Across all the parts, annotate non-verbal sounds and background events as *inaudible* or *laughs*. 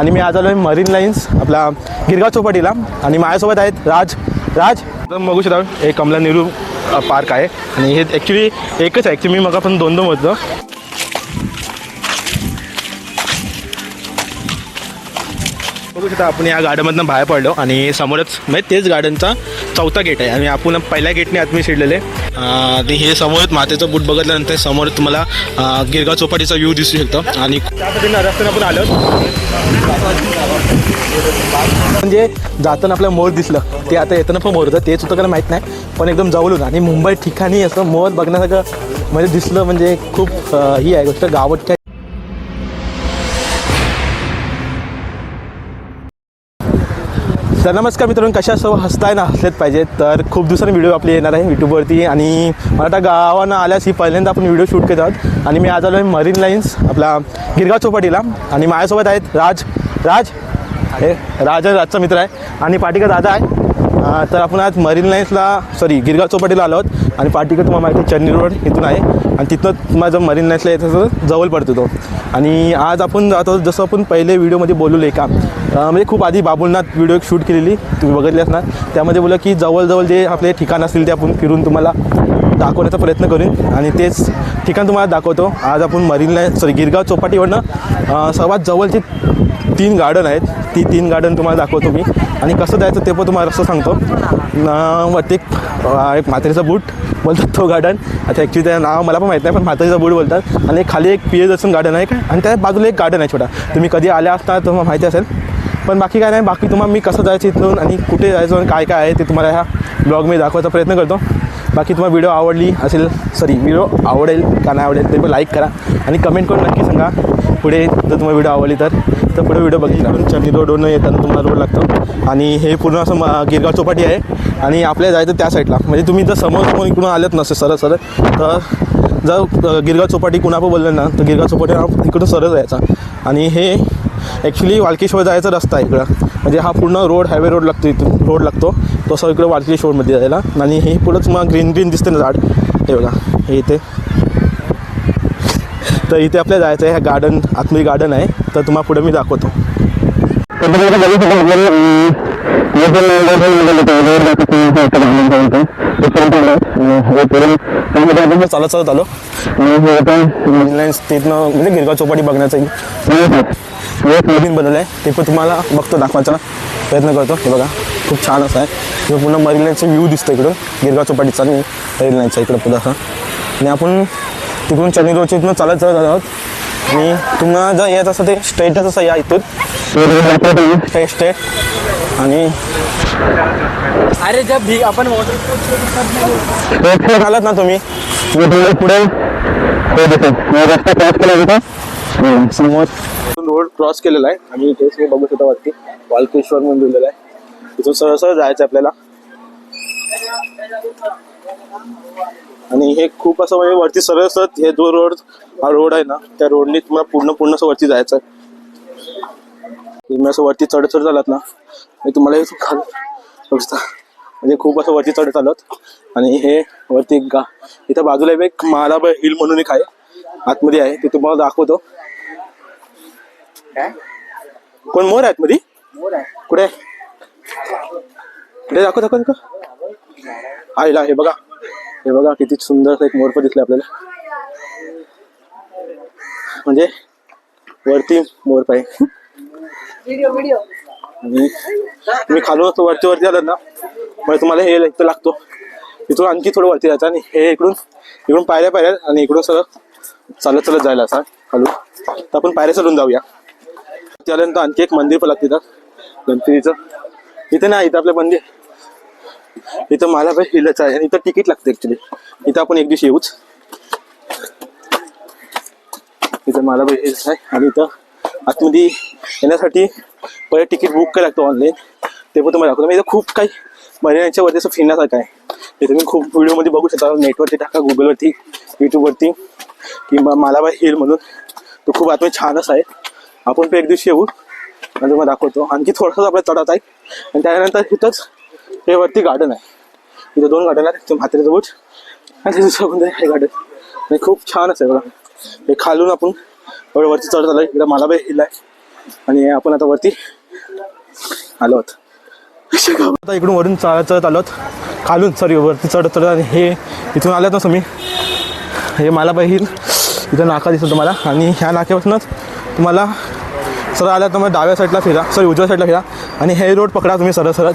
आणि मी आज आलो आहे मरीन लाईन्स आपला गिरगाव चौपाटीला. आणि माझ्यासोबत आहेत राज. राज? बघू शकता हे कमला नेहरू पार्क आहे. आणि हे ॲक्च्युली एकच आहे. ॲक्च्युली मी मग आपण दोन दोन होतं बघू शकता आपण या गार्डनमधनं बाहेर पडलो आणि समोरच म्हणजे तेच गार्डनचा चौथा गेट आहे आणि आपण पहिल्या गेटने आतमध्ये शिरलेले. अं, ते हे समोरच मातेचं बूट बघितल्यानंतर समोर तुम्हाला गिरगाव चौपाटीचा व्ह्यू दिसू शकतो. आणि रस्त्याने आपण आलो. म्हणजे जाताना आपल्याला मोर दिसलं. ते आता येताना पण मोर होतं. तेच होतं का माहीत नाही. पण एकदम जवळून. आणि मुंबई ठिकाणी असं मोर बघण्यासारखं म्हणजे दिसलं म्हणजे खूप ही आहे. गोष्ट गावात तर नमस्कार मित्रांनो कशा सर्व हसताय ना हसलेच पाहिजे. तर खूप दिवसांनी व्हिडिओ आपले येणार आहे यूट्यूबवरती आणि मला आता गावानं आल्यास ही पहिल्यांदा आपण व्हिडिओ शूट करत आहोत. आणि मी आज आलो आहे मरीन लाईन्स आपला गिरगाव चौपाटीला. आणि माझ्यासोबत आहेत राज राज? हे राज राजचा मित्र आहे. आणि पाटिका दादा आहे. तर आपण आज मरीन लाईन्सला सॉरी गिरगाव चौपाटीला आलो आहोत. आणि पाटिका तुम्हाला माहिती आहे चन्नी रोड इथून आहे. आणि तिथनं माझं मरीन लाईन्सला येतं जवळ पडतो तो. आणि आज आपण आता जसं आपण पहिले व्हिडिओमध्ये बोललो का म्हणजे खूप आधी बाबुलनाथ व्हिडिओ एक शूट केलेली तुम्ही बघितली असणार त्यामध्ये बोललं की जवळजवळ जे आपले ठिकाण असतील ते आपण फिरून तुम्हाला दाखवण्याचा प्रयत्न करून. आणि तेच ठिकाण तुम्हाला दाखवतो. आज आपण मरीन लाईन सॉरी गिरगाव चौपाटीवरनं सर्वात जवळचे तीन गार्डन आहेत. ती तीन गार्डन तुम्हाला दाखवतो मी. आणि कसं जायचं ते पण तुम्हाला असं सांगतो. न- एक अं, एक बूट बोलतात तो गार्डन आता ॲक्च्युली त्याचं नाव मला पण माहीत नाही पण म्हातारीचा बूड बोलतात. आणि खाली एक प्रियदर्शन गार्डन आहे. काय आणि त्या बाजूला एक गार्डन आहे छोटा. तुम्ही कधी आल्या असता तुम्हाला माहिती असेल. पण बाकी काय नाही बाकी तुम्हाला मी कसं जायचं इथून आणि कुठे जायचं आणि काय काय आहे ते तुम्हाला ह्या ब्लॉगमध्ये दाखवायचा प्रयत्न करतो. बाकी तुम्हाला व्हिडिओ आवडली असेल सॉरी व्हिडिओ आवडेल का नाही आवडेल ते पण लाईक करा. आणि कमेंट करून नक्की सांगा. पुढे जर तुम्हाला व्हिडिओ आवडली तर. तर पुढे व्हिडिओ बघितला. चंदी रोडवरून येताना तुम्हाला रोड लागतो. आणि हे पूर्ण असं मा गिरगाव चौपाटी आहे. आणि आपल्या जायचं त्या साईडला म्हणजे तुम्ही जर समोर समोर इकडून आलेत नसे सरळ सरळ तर जर गिरगाव चौपाटी कुणापण बोललं ना तर गिरगाव चौपाटी हा इकडून सरळ जायचा. आणि हे ॲक्च्युली वालकेश्वर जायचा रस्ता आहे इकडं. म्हणजे हा पूर्ण रोड हायवे रोड लागतो इथून. रोड लागतो. तसं इकडं वालकेश्वरमध्ये जायला. आणि हे पुढंच मग ग्रीन ग्रीन दिसते ना झाड. हे बघा. हे इथे. तर इथे आपल्याला जायचं आहे ह्या गार्डन आतमध्ये गार्डन आहे. तर तुम्हाला पुढे मी दाखवतो. चालत चालत आलो. तिथनं म्हणजे गिरगाव चौपाटी बघण्याचं एक नवीन बनवलं आहे. ते पण तुम्हाला बघतो दाखवायचा प्रयत्न करतो. हे बघा खूप छान असं आहे. किंवा पुन्हा मरीन लाईनचं व्ह्यू दिसतं इकडून. गिरगाव चौपाटीचा आणि मरीन लाईनचा इकडं पुढं असं आणि आपण तिकडून चनी रोडच्या इथून चालत चालत आहोत आणि तुम्हाला जर यायचं असं ते स्ट्रेटच असं या इथून. स्ट्रेट स्ट्रेट आणि अरे जब भी अपन पुढे आलात ना तुम्ही. पुढे समोर रोड क्रॉस केलेला आहे. आणि तेच मी बघू शकता वरती. वालकेश्वर म्हणून लिहिलेलं आहे. तिथून सरळ सरळ जायचं आहे आपल्याला. आणि हे खूप असं म्हणजे वरती सरळ सरळ हे जो रोड हा रोड आहे ना त्या रोडने तुम्हाला पूर्ण पूर्ण असं वरती जायचं आहे. तुम्ही असं वरती चढ चढ झालात ना मी तुम्हाला हे खाली बघू शकता. म्हणजे खूप असं वरती चढत आलोत. आणि हे वरती एक गा इथं बाजूला एक मालाबाई हिल म्हणून एक आहे. आतमध्ये आहे ते तुम्हाला दाखवतो. कोण मोर आहेत मध्ये कुठे? कुठे दाखव दाखव दाखव. आईला हे बघा. हे बघा किती सुंदर एक मोरप दिसले आपल्याला. म्हणजे वरती मोरप आहे. वीडियो वीडियो आणि तुम्ही खालून असं वरती वरती आलात ना मग तुम्हाला हे इथं लागतो. इथून आणखी थोडं वरती जायचं आणि हे इकडून इकडून पायऱ्या पायऱ्या आणि इकडून सगळं चालत चालत जायला असा खालून. तर आपण पायऱ्या चढून जाऊया. त्यानंतर आणखी एक मंदिर पण लागतं इथं गणपतीचं. इथं नाही इथं आपलं मंदिर. इथं मला पण हिलच आहे आणि इथं तिकीट लागतं ऍक्च्युली इथं आपण एक दिवशी येऊच. इथं मला पण हिल्स आहे. आणि इथं आतमध्ये येण्यासाठी पहिले तिकीट बुक करायला लागतं ऑनलाईन ते पण तुम्हाला दाखवतो. इथं खूप काही मर्यादांच्या वरती असं फिरण्यासारखं आहे. ते तुम्ही खूप व्हिडिओमध्ये बघू शकता. नेटवरती टाका गुगलवरती यूट्यूबवरती किंवा मालाबाई हिल म्हणून. तो खूप आतमध्ये छानच आहे. आपण पण एक दिवशी येऊ. आणि तुम्हाला दाखवतो. आणखी थोडासा आपला चढात आहे. आणि त्यानंतर इथंच हे वरती गार्डन आहे. इथं दोन गार्डन आहेत. ते म्हातारीचं बोट आणि ते दुसरं पण हे गार्डन आणि खूप छान असं आहे बघा. हे खालून आपण एवढं वरती चढत आलं इकडं मालाबाई हिल आहे. आणि आपण आता वरती आलो आहोत. आता इकडून वरून चढत चढत आलो आहोत. खालून सॉरी वरती चढत चढत आणि हे इथून आल्यात ना तुम्ही. हे मला हिल. इथं नाका दिसतो तुम्हाला. आणि ह्या नाक्यापासूनच तुम्हाला सरळ तर तुम्हाला डाव्या साईडला फिरा. सॉरी उजव्या साईडला फिरा. आणि हे रोड पकडा तुम्ही सरळ सरळ.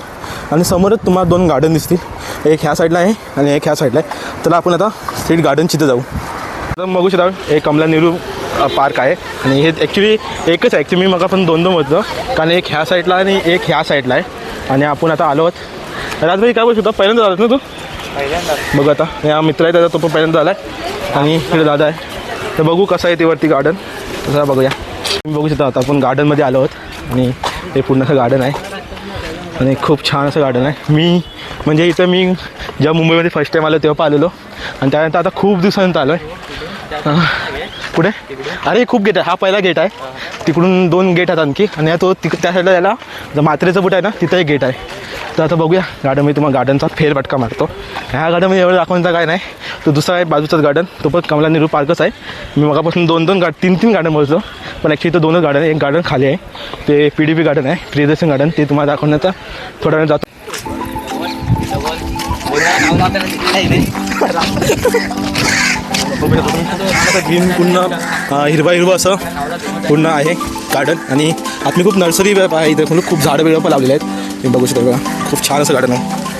आणि समोरच तुम्हाला दोन गार्डन दिसतील. एक ह्या साईडला आहे आणि एक ह्या साईडला आहे. तर आपण आता स्ट्रीट गार्डनची इथं जाऊ. तर बघू शकता हे कमला नेहरू पार्क आहे. आणि हे ॲक्च्युली एकच आहे. ॲक्च्युली मी मग आपण दोन दोन होतं कारण एक ह्या साईडला आणि एक ह्या साईडला आहे. आणि आपण आता आलो आहोत. राजभाई काय बोलू शकतो? पहिल्यांदा आलात ना तू? बघू आता. या मित्र आहे त्याचा तो पण पहिल्यांदा आला आहे आणि इकडे दादा आहे. तर बघू कसं आहे ते वरती गार्डन तसं बघूया. तुम्ही बघू शकता आता आपण गार्डनमध्ये आलो आहोत. आणि हे पूर्ण असं गार्डन आहे. आणि खूप छान असं गार्डन आहे. मी म्हणजे इथं मी जेव्हा मुंबईमध्ये फर्स्ट टाईम आलो तेव्हा पाहिलेलो. आणि त्यानंतर आता खूप दिवसानंतर आलो आहे कुठे अरे खूप गेट आहे. हा पहिला गेट आहे. तिकडून दोन गेट आहेत आणखी. आणि तो तिक त्या साईडला याला मात्रेचं बुट आहे ना तिथं एक गेट आहे. तर आता बघूया गार्डन मी तुम्हाला गार्डनचा फेरफटका मारतो. ह्या गार्डनमध्ये एवढं दाखवण्याचा काय नाही तो दुसरा आहे बाजूचाच गार्डन तो पण कमला नेहरू पार्कच आहे. मी मगापासून दोन दोन गार्ड तीन तीन गार्डन बोलतो पण ॲक्च्युली तो दोनच गार्डन आहे एक गार्डन खाली आहे ते पी डी पी गार्डन आहे प्रियदर्शन गार्डन ते तुम्हाला दाखवण्याचा थोडा वेळ जातो. ग्रीन पूर्ण हिरवा हिरवा असं पूर्ण आहे गार्डन आणि आत मी खूप नर्सरी आहे इथे खूप खूप झाडं वेगळं पण लावलेले आहेत. तुम्ही बघू शकता बघा खूप छान असं गार्डन आहे.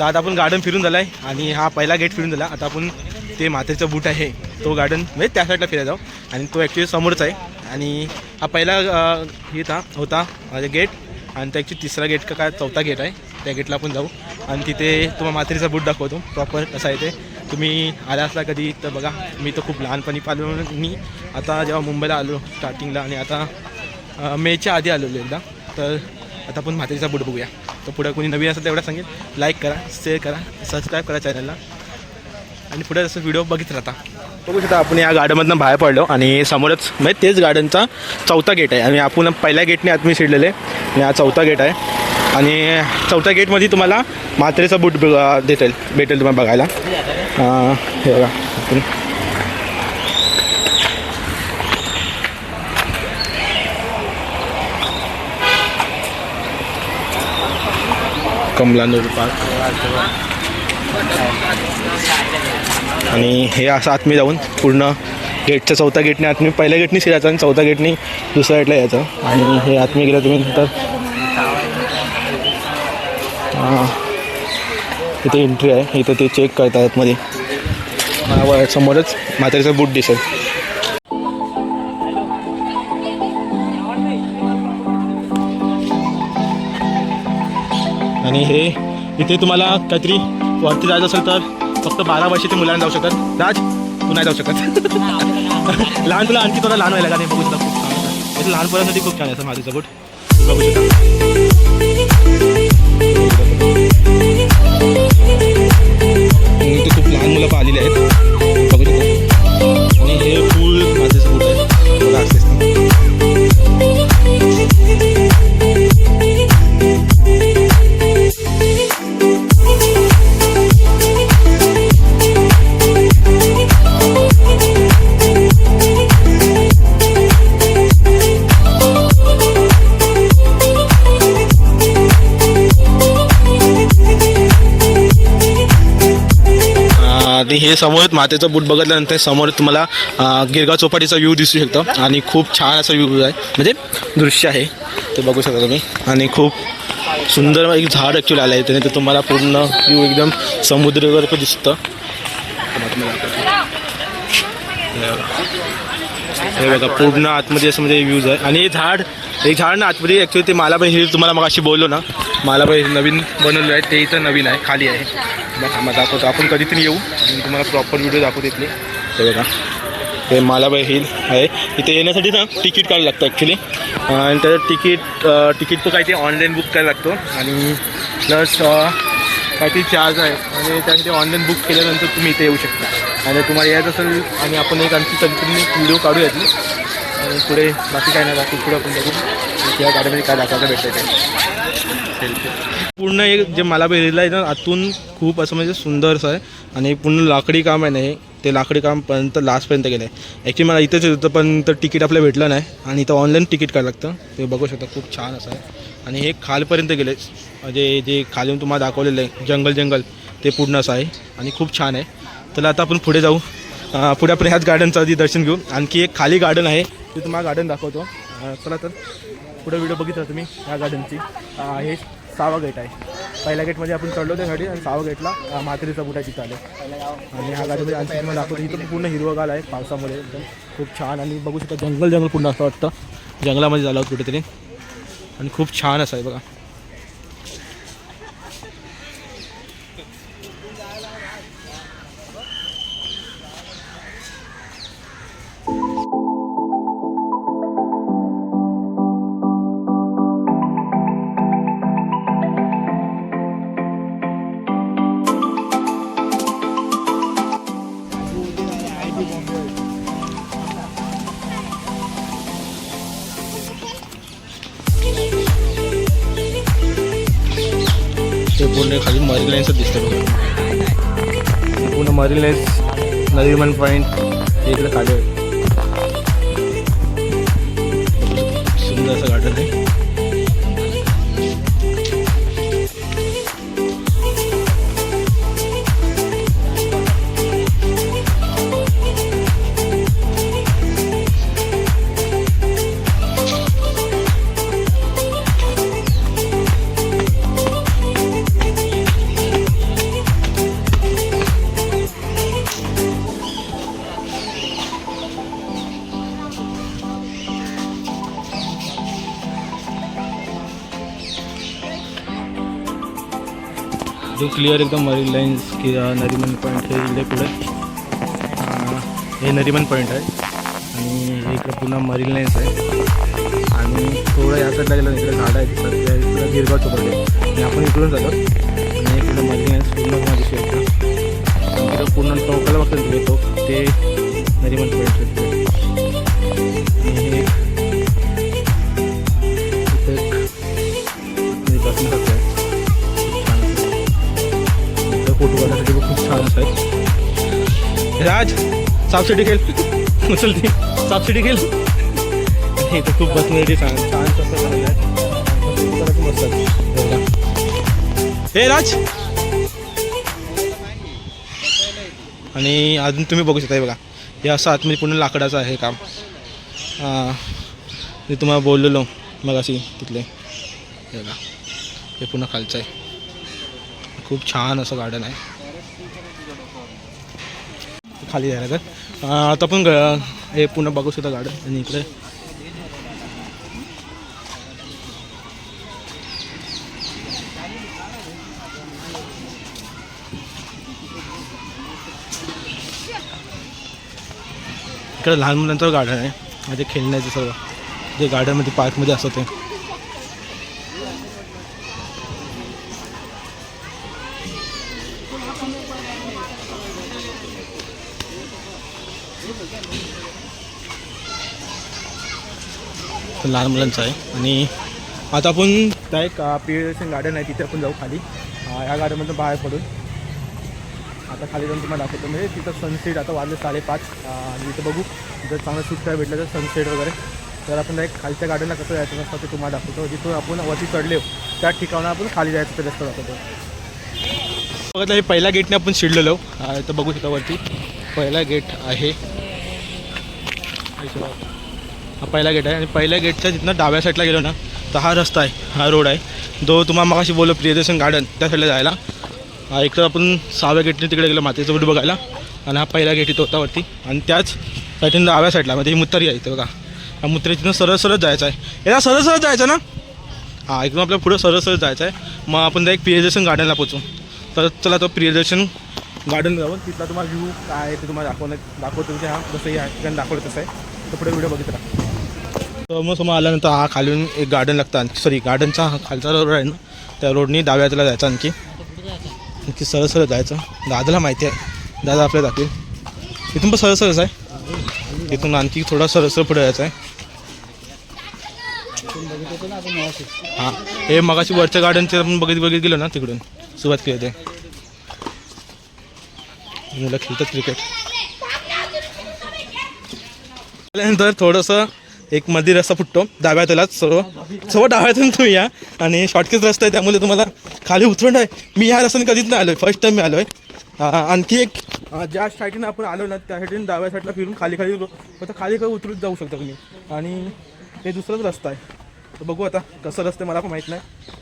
तर आता आपण गार्डन फिरून झाला आहे आणि हा पहिला गेट फिरून झाला. आता आपण ते मातेचा बूट आहे तो गार्डन म्हणजे त्या साईडला फिरायला जाऊ. आणि तो ॲक्च्युली समोरच आहे. आणि हा पहिला येता होता माझे गेट आणि त्या तिसरा गेट का काय चौथा गेट आहे. त्या गेटला आपण जाऊ. आणि तिथे तुम्हाला मातेचा बूट दाखवतो. प्रॉपर कसा आहे ते. तुम्ही आला असला कधी तर बघा. मी तर खूप लहानपणी पाहिलो मी आता जेव्हा मुंबईला आलो स्टार्टिंगला आणि आता मेच्या आधी आलेलो एकदा. तर आता आपण म्हातारीचा बूट बघूया. तर पुढं कोणी नवीन असेल तर एवढं सांगेल. लाईक करा शेअर करा सबस्क्राईब करा चॅनलला आणि पुढे जसं व्हिडिओ बघित राहता बघू शकता आपण या गार्डनमधनं बाहेर पडलो आणि समोरच म्हणजे तेच गार्डनचा चौथा गेट आहे. आणि आपण पहिल्या गेटने आत मी शिरलेले आणि हा चौथा गेट आहे. आणि चौथ्या गेटमध्ये तुम्हाला म्हातारीचा बूट भेटेल भेटेल तुम्हाला बघायला. हे बघा. आपण कमला पार्क आणि हे असं आतमी जाऊन पूर्ण गेटच्या चौथ्या गेटने आतमी पहिल्या गेटने शिरायचं आणि चौथ्या गेटनी दुसऱ्या गेटला यायचं. आणि हे आतमी गेलं तुम्ही नंतर. हां, इथे एंट्री आहे. इथं ते चेक करतात आतमध्ये. समोरच म्हातारीचं बूट दिसेल. आणि हे इथे तुम्हाला काहीतरी वरती जायचं असेल तर फक्त बारा वर्षाच्या मुलांना जाऊ शकत. राज तू नाही जाऊ शकत. *laughs* लहान तुला आणखी थोडा लहान व्हायला का नाही बघू शकता. खूप छान लहानपणासाठी खूप छान आहे असं माझं बोट बघू शकता. खूप लहान मुलं पाहिलेली आहेत. आणि हे समोर मातेचं बूट बघितल्यानंतर समोर तुम्हाला अं, गिरगाव चौपाटीचा व्ह्यू दिसू शकतो. आणि खूप छान असा व्ह्यू आहे. म्हणजे दृश्य आहे. ते बघू शकता तुम्ही. आणि खूप सुंदर एक झाड ॲक्च्युली आलं आहे त्याने ते तुम्हाला पूर्ण व्ह्यू एकदम समुद्र वगैरे दिसतं. हे बघा. पूर्ण आतमध्ये असं म्हणजे व्ह्यूज आहे. आणि हे झाड हे झाड ना आतमध्ये ॲक्च्युली ते मालाबाई हिल तुम्हाला मग अशी बोललो ना मालाबाई हिल नवीन बनवलं आहे ते इथं नवीन आहे खाली आहे. मग आम्हाला दाखवतो. आपण कधीतरी येऊ आणि तुम्हाला प्रॉपर व्हिडिओ दाखवतो इथले. हे बघा हे मालाबाई हिल आहे. इथे येण्यासाठी ना तिकीट काढायला लागतं ॲक्च्युली आणि त्याचं तिकीट तिकीट तर काय ते ऑनलाईन बुक करायला लागतो. आणि प्लस काहीतरी चार्ज आहे. आणि त्यासाठी ऑनलाईन बुक केल्यानंतर तुम्ही इथे येऊ शकता. आणि तुम्हाला यायचं असेल आणि आपण एक आणखी कधीतरी व्हिडिओ काढू यातली आणि पुढे बाकी काय नाही बाकी पुढे आपण बघू. या गाडीमध्ये काय दाखवायला भेटतं पूर्ण एक जे मला भेटलेलं आहे ना आतून खूप असं म्हणजे सुंदरसं आहे. आणि पूर्ण लाकडी काम आहे ना हे. ते लाकडी कामपर्यंत लास्टपर्यंत गेलं आहे ॲक्च्युली मला इथंच येत होतं पण तर तिकीट आपलं भेटलं नाही. आणि इथं ऑनलाईन तिकीट काय लागतं. ते बघू शकता खूप छान असं आहे. आणि हे खालपर्यंत गेले म्हणजे जे खालून तुम्हाला दाखवलेलं आहे जंगल जंगल ते पूर्ण असं आहे. आणि खूप छान आहे. तर आता आपण पुढे जाऊ. पुढे आपण ह्याच गार्डनचं आधी दर्शन घेऊ. आणखी एक खाली गार्डन आहे. ते तुम्हाला गार्डन दाखवतो. चला तर पुढे व्हिडिओ बघितला तुम्ही ह्या गार्डनची हे सावा गेट आहे. पहिल्या गेटमध्ये आपण चढलो त्या गाडी आणि सावा गेटला अं, बुटा तिथं आले. आणि ह्या गाडीमध्ये आणखी तुम्हाला दाखवतो इथं पूर्ण हिरवगाल आहे पावसामुळे एकदम. खूप छान आणि बघू शकता जंगल जंगल पूर्ण असं वाटतं. जंगलामध्ये झालं होतं कुठेतरी. आणि खूप छान असं आहे बघा. पूर्ण खाली मरीन लाईन्सच दिसतं बघा. पूर्ण मरीन लाईन्स नरीमन पॉईंट इकडे खाली. जो क्लिअर एकदम मरीन लाईन्स की नरिमन पॉईंट हे इकडे पुढे. हे नरीमन पॉईंट आहे. आणि हे पुन्हा मरीन लाईन्स आहे. आणि थोडं या साईडला गेलं इकडे झाडं आहेत. तर त्या गिरगाव चौपाटी आणि आपण इकडून जातो. आणि इकडं मरीन लाईन्स पूर्ण तुम्हाला दिसू इकडं पूर्ण टोकाला बघतो येतो ते नरिमन पॉईंट पण राज सापशिडी खेळ उचल ती सापसिडी खेळ आणि तर खूप बसण्यासाठी छान छान तसं झालेलं आहे हे राज। आणि अजून तुम्ही बघू शकता बघा. हे असं आतमध्ये पूर्ण लाकडाचं आहे काम. मी तुम्हाला बोललेलो मग अशी तिथले. हे बघा. हे पुन्हा खालचं आहे. खूप छान असं गार्डन आहे. खाली जायला तर आता पण ग- हे पुन्हा बघू शकता गार्डन आणि इकडे. इकडे लहान मुलांचं गार्डन आहे. म्हणजे खेळण्याचं सर्व. जे गार्डनमध्ये पार्कमध्ये असतं ते. लहान मुलांचं आहे. आणि आता आपण त्या एक पिरियडेशन गार्डन आहे तिथे आपण जाऊ खाली. या गार्डनमधून बाहेर पडून. आता खाली जाऊन तुम्हाला दाखवतो. म्हणजे तिथं सनसेट आता वाजले साडेपाच. आणि तिथं बघू जर चांगलं शूट काय भेटलं तर सनसेट वगैरे. तर आपण एक खालच्या गार्डनला कसं जायचं असतं ते तुम्हाला दाखवतो. जिथून आपण वरती चढले त्या ठिकाणावर आपण खाली जायचं ते रस्ता दाखवतो. बघा हे पहिल्या गेटने आपण शिरलेलो तर इथं बघू शकता वरती. पहिला गेट आहे. हा पहिला गेट आहे. आणि पहिल्या गेटच्या तिथनं डाव्या साईडला गेलो ना तर हा रस्ता आहे हा रोड आहे. जो तुम्हाला मगाशी बोललो प्रियदर्शन गार्डन त्या साईडला जायला. हा एक तर आपण सहाव्या गेटने तिकडे गेलो मातेचं बुड बघायला. आणि हा पहिला गेट इथं होता वरती. आणि त्याच साईडने डाव्या साईडला म्हणजे ही मुत्तरी आहे इथं बघा. हा मुत्तरी सरळ सरळ जायचं आहे. याला सरळ सरळ जायचं ना? हा एकदम आपल्या पुढं सरळ सरळ जायचं आहे. मग आपण त्या एक प्रियदर्शन गार्डनला पोचू तर चला तो प्रियदर्शन गार्डन जाऊन तिथला तुम्हाला व्ह्यू काय आहे ते तुम्हाला दाखवणं दाखवतो की हा जसं या ठिकाणी दाखवलं तसं आहे. तर पुढे व्हिडिओ बघित राहा तर मग समोर आल्यानंतर हा खालून एक गार्डन लागतं आणखी. सॉरी गार्डनचा हा खालचा रोड आहे ना त्या रोडनी डाव्या हाताला जायचं आणखी. आणखी सरळ सरळ जायचं. दादाला माहिती आहे. दादा आपल्या जातील. इथून पण सरळ सरळच आहे. इथून आणखी थोडा सरळ सरळ पुढे जायचं आहे. हां हे मगाशी वरच्या गार्डनचे आपण बघित बघित गेलो ना तिकडून. सुरुवात केली होती. मुलं खेळतात क्रिकेट त्यानंतर थोडंसं एक मधी रस्ता फुटतो डाव्या त्यालाच सर्व सर्व डाव्यातून तुम्ही या. आणि शॉर्टकट रस्ता आहे त्यामुळे तुम्हाला खाली उतरून आहे. मी ह्या रस्त्याने कधीच नाही आलो आहे फर्स्ट टाईम मी आलो आहे आणखी एक. ज्या साईडने आपण आलो ना त्या साईडने डाव्या साईडला फिरून खाली खाली फक्त खाली खाली उतरून जाऊ शकता तुम्ही. आणि हे दुसराच रस्ता आहे. तर बघू आता कसं रस्ता आहे मला पण माहीत नाही.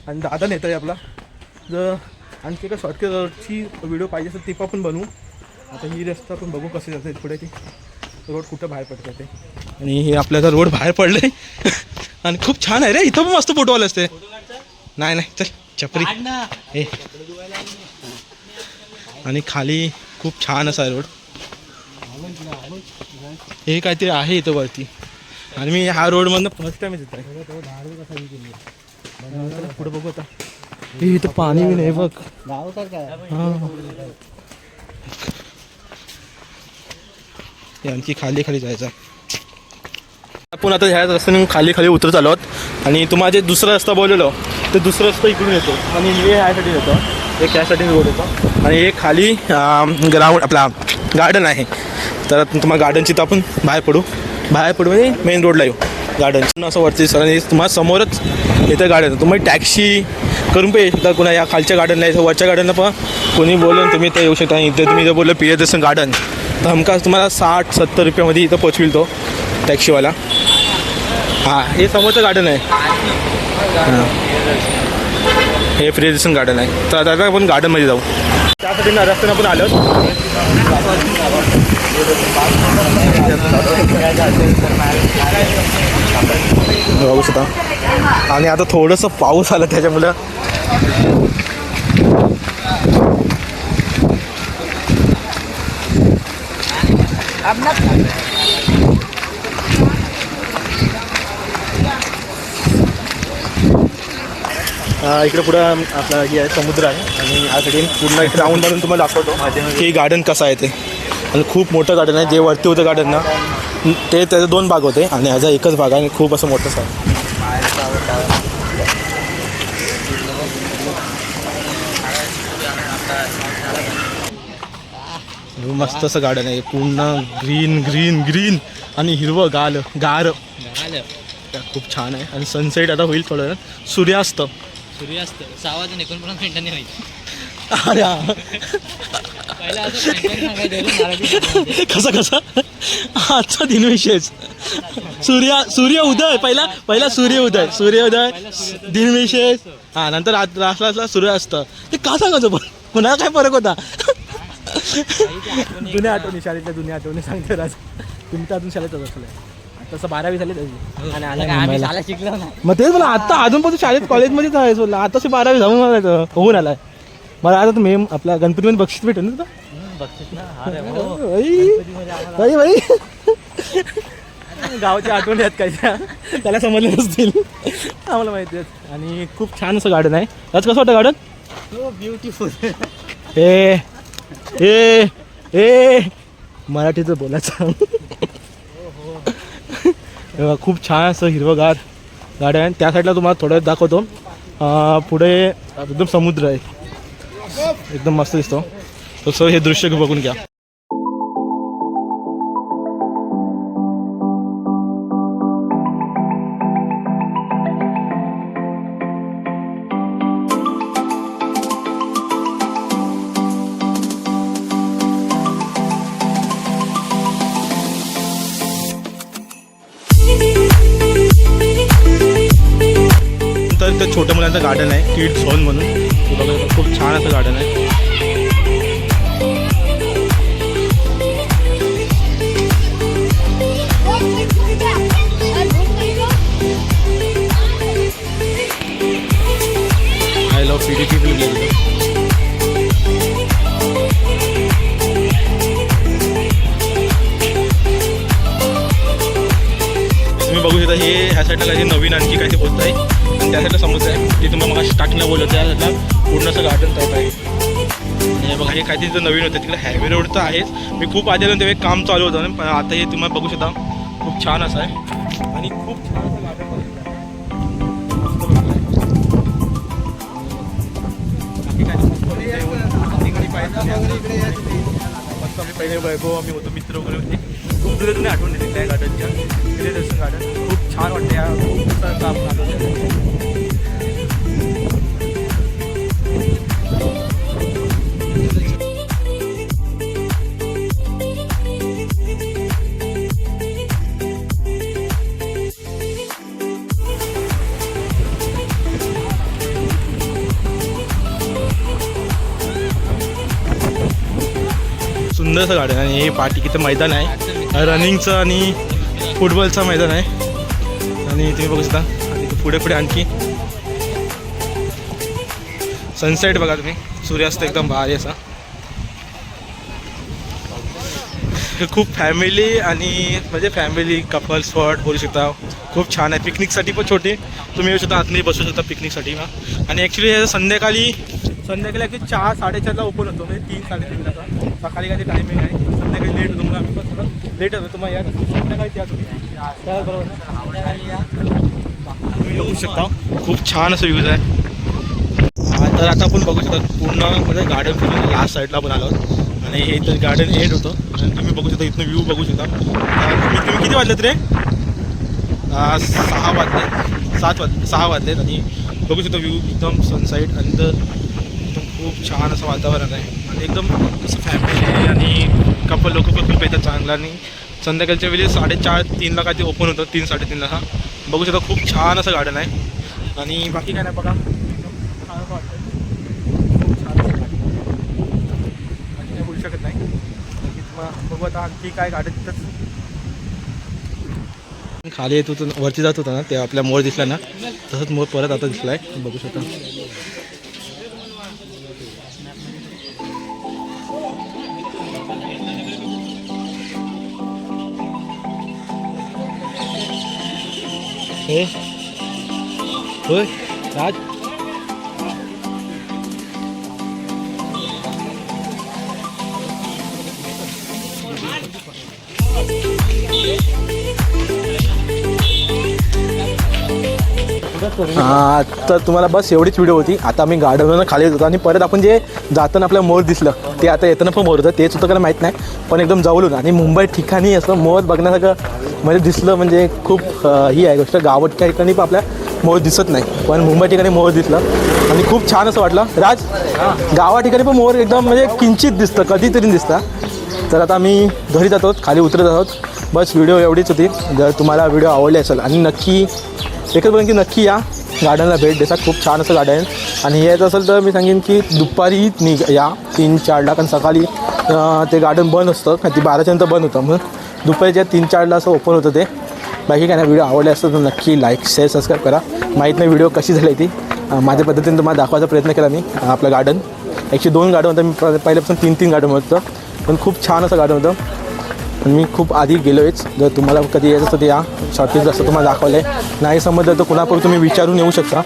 आणि दादा नेता आहे आपला. जर आणखी एका शॉर्टकटची व्हिडिओ पाहिजे असेल ती पण आपण बनवू. आता ही रस्ता आपण बघू कसे जाते पुढे ती. रोड कुठं बाहेर पडतं ते. आणि हे आपल्याला रोड बाहेर पडले आणि खूप छान आहे रे. इथं पण मस्त फोटो आले असते नाही नाही. चल चपरी हे आणि खाली खूप छान असा आहे रोड. हे काहीतरी आहे इथं वरती. आणि मी ह्या रोडमधनं फर्स्ट टाइम येत आहे. पुढे बघू आता. हे इथं पाणी बी नाही बघ. हा. हे आणखी खाली खाली जायचं आपण आता ह्या रस्त्याने खाली खाली उतरत आलो आहोत आणि तुम्हाला जे दुसरा रस्ता बोललेलो ते दुसरा रस्ता इकडून येतो. आणि हे ह्यासाठी येतो. एक ह्यासाठी रोड येतो आणि हे खाली ग्राउंड आपला गार्डन आहे. तर तुम्हाला गार्डनची तर आपण बाहेर पडू. बाहेर पडू म्हणजे मेन रोडला येऊ. गार्डन असं वरती सर आणि तुम्हाला समोरच येतं गार्डन तुम्ही टॅक्सी करून पण येऊ शकता कुणा या खालच्या गार्डनला वरच्या गार्डनला पण कोणी बोलून तुम्ही इथं येऊ शकता. इथे तुम्ही जर बोललं प्रियदर्शन गार्डन तर हमखास तुम्हाला साठ सत्तर रुपयामध्ये इथं पोचविल तो टॅक्सीवाला. हां हे समोरचं गार्डन आहे. हां. हे प्रियदर्शन गार्डन आहे. तर आता आपण गार्डनमध्ये जाऊ. त्यासाठी ना रस्त्यानं आपण आलो. बघू शकता. आणि आता थोडंसं पाऊस आला त्याच्यामुळं. इकडे पुढं आपला हे आहे समुद्र आहे. आणि यासाठी पूर्ण एक राऊंड मारून तुम्हाला दाखवतो. की गार्डन कसं आहे ते. आणि खूप मोठं गार्डन आहे. जे वरती होतं गार्डन ना ते त्याचे दोन भाग होते. आणि ह्याचा एकच भाग आहे आणि खूप असं मोठंच आहे मस्त असं गार्डन आहे. पूर्ण ग्रीन ग्रीन ग्रीन आणि हिरवं गाल गार. खूप छान आहे. आणि सनसेट आता होईल थोडं वेळात. सूर्यास्त. सूर्यास्त. सहा वाजून एकोणपन्नास मिनिटांनी होईल. अरे कसा कसा? आजचा दिनविशेष सूर्य सूर्य उदय. पहिला पहिला सूर्य उदय. सूर्य उदय दिनविशेष हा नंतर रात रासला सूर्यास्त. ते का सांगायचं पण पुन्हा काय फरक होता? *laughs* जुन्या आठवणी शाळेतल्या जुन्या आठवणी सांगते राज. तुम्ही तर अजून शाळेतच असलं. तसं बारावी झाली त्याची आणि आला काय आम्ही शाळा शिकलो ना. मग तेच मला आता अजून शाळेत कॉलेजमध्येच आहे बोलला आता ते बारावी जाऊन मला. होऊन आलाय. मला आता मेम आपल्या गणपतीमध्ये बक्षीस भेटेल ना हो बाई. बाई गावाच्या आठवणी आहेत काय त्या त्याला समजले नसतील. आम्हाला माहिती आहेत. आणि खूप छान असं गार्डन आहे. आज कसं वाटतं गार्डन? ब्युटिफुल ए ए ए मराठीचं बोलायचं. खूप छान असं हिरवंगार गाड्या आहे त्या साईडला तुम्हाला थोडं दाखवतो. पुढे एकदम समुद्र आहे. एकदम मस्त दिसतो. तसं हे दृश्य बघून घ्या. छोट्या मुलांचं गार्डन आहे किड्स झोन म्हणून. खूप छान असं गार्डन आहे. I love P D P film तुम्ही बघू शकता हे ह्या साईडला काही नवीन आणखी काही होत आहे त्या साईडला समुद्र आहे. ते तुम्हाला मग स्टार्टिंगला बोललं त्या साईडला. पूर्ण असं गार्डन टाईप आहे. आणि बघा हे काहीतरी इथं नवीन होतं. तिकडे हायवे रोड तर आहेच. मी खूप आधी आलो तेव्हा एक काम चालू होतं. पण आता हे तुम्हाला बघू शकता. खूप छान असं आहे. आणि खूप छान असं गार्डन मस्त आम्ही पहिले वैभव आम्ही होतो मित्र वगैरे होते. खूप दिवस तुम्ही आठवण देते त्या गार्डनच्या गार्डन खूप छान वाटते या खूप दिवसानंतर आपण आलो. सुंदर असं गार्डन आणि हे पाटिकीचं मैदान आहे. रनिंगचं आणि फुटबॉलचं मैदान आहे. आणि तुम्ही बघू शकता आणि पुढे पुढे आणखी. सनसेट बघा तुम्ही सूर्यास्त एकदम भारी असा. खूप फॅमिली आणि म्हणजे फॅमिली कपल स्पॉट बोलू शकता. खूप छान आहे पिकनिकसाठी पण छोटे. तुम्ही येऊ शकता आतमध्ये बसू शकता पिकनिकसाठी मग आणि ॲक्च्युली संध्याकाळी संध्याकाळी ॲक्च्युली चार साडेचारला ओपन होतो. म्हणजे तीन साडेतीनला. का सकाळी काही टायमिंग आहे. संध्याकाळी लेट होतो मग आम्ही पण थोडं लेट होतो तुम्हाला या संध्याकाळी तुम्ही बरोबर. तुम्ही शकता. खूप छान असं व्ह्यूज आहे. तर आता आपण बघू शकता पूर्ण म्हणजे गार्डन फिरून लास्ट साईडला आपण आलो आणि हे तर गार्डन एंड होतं. आणि तुम्ही बघू शकता इथनं व्ह्यू बघू शकता. तुम्ही तुम्ही किती वाजलेत रे? सहा वाजले. सात वाज सहा वाजलेत. आणि बघू शकता व्ह्यू एकदम सनसाईट आणि तर एकदम खूप छान असं वातावरण आहे. एकदम असं फॅमिली आणि कपल लोक पण खूप येतात चांगला आणि संध्याकाळच्या वेळी साडेचार तीनला काय ते ओपन होतं तीन साडेतीनला हा. बघू शकता खूप छान असं गार्डन आहे. आणि बाकी काय नाही बघा. एकदम छान वाटतं खूप छान बाकी काय बोलू शकत नाही. बघू आता आणखी काय गार्डन तिथंच. खाली येत होतो वरती जात होता ना तेव्हा आपल्या मोर दिसला ना तसंच मोर परत आता दिसलाय. बघू शकता. हे तर तुम्हाला बस एवढीच व्हिडिओ होती. आता आम्ही गार्डनवरून खाली येत होतो आणि परत आपण जे जाताना आपलं मोर दिसलं. ते आता येताना पण मोर होतं. ते सुद्धा का माहीत नाही. पण एकदम जवळून आणि मुंबई ठिकाणी असं मोर बघण्यासारखं म्हणजे दिसलं म्हणजे खूप ही आहे गोष्ट. गावाच्या ठिकाणी पण आपल्या मोर दिसत नाही. पण मुंबई ठिकाणी मोर दिसलं. आणि खूप छान असं वाटलं. राज गावा ठिकाणी पण मोर एकदम म्हणजे किंचित दिसतं. कधीतरी दिसतं. तर आता आम्ही घरी जातो. खाली उतरत आहोत. बस व्हिडिओ एवढीच होती. जर तुम्हाला व्हिडिओ आवडले असेल. आणि नक्की एकच पण की नक्की या. गार्डनला भेट देता खूप छान असं गार्डन आणि यायचं असेल तर मी सांगेन की दुपारी निघ या तीन चारला कारण सकाळी ते गार्डन बंद असतं. ती बाराच्या नंतर बंद होतं. म्हणून दुपारीच्या तीन चारला असं ओपन होतं ते बाकी काय ना व्हिडिओ आवडले असतं तर नक्की लाईक शेअर सबस्क्राईब करा. माहीत नाही व्हिडिओ कशी झाली ती. माझ्या पद्धतीने तुम्हाला दाखवायचा प्रयत्न केला मी आपलं गार्डन एकशे दोन गार्डन होतं. मी पहिल्यापासून तीन तीन गार्डन होतं. पण खूप छान असं गार्डन होतं. मी खूप आधी गेलो आहेच जर तुम्हाला कधी यायचं तर या. शॉर्टेज असं तुम्हाला दाखवलं आहे नाही समजलं तर कुणाकडून तुम्ही विचारून येऊ शकता.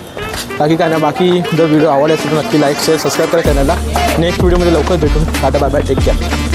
बाकी काय नाही बाकी जर व्हिडिओ आवडला असेल तर नक्की लाईक शेअर सबस्क्राईब करा चॅनलला नेक्स्ट व्हिडिओमध्ये लवकर भेटून tata bye bye take care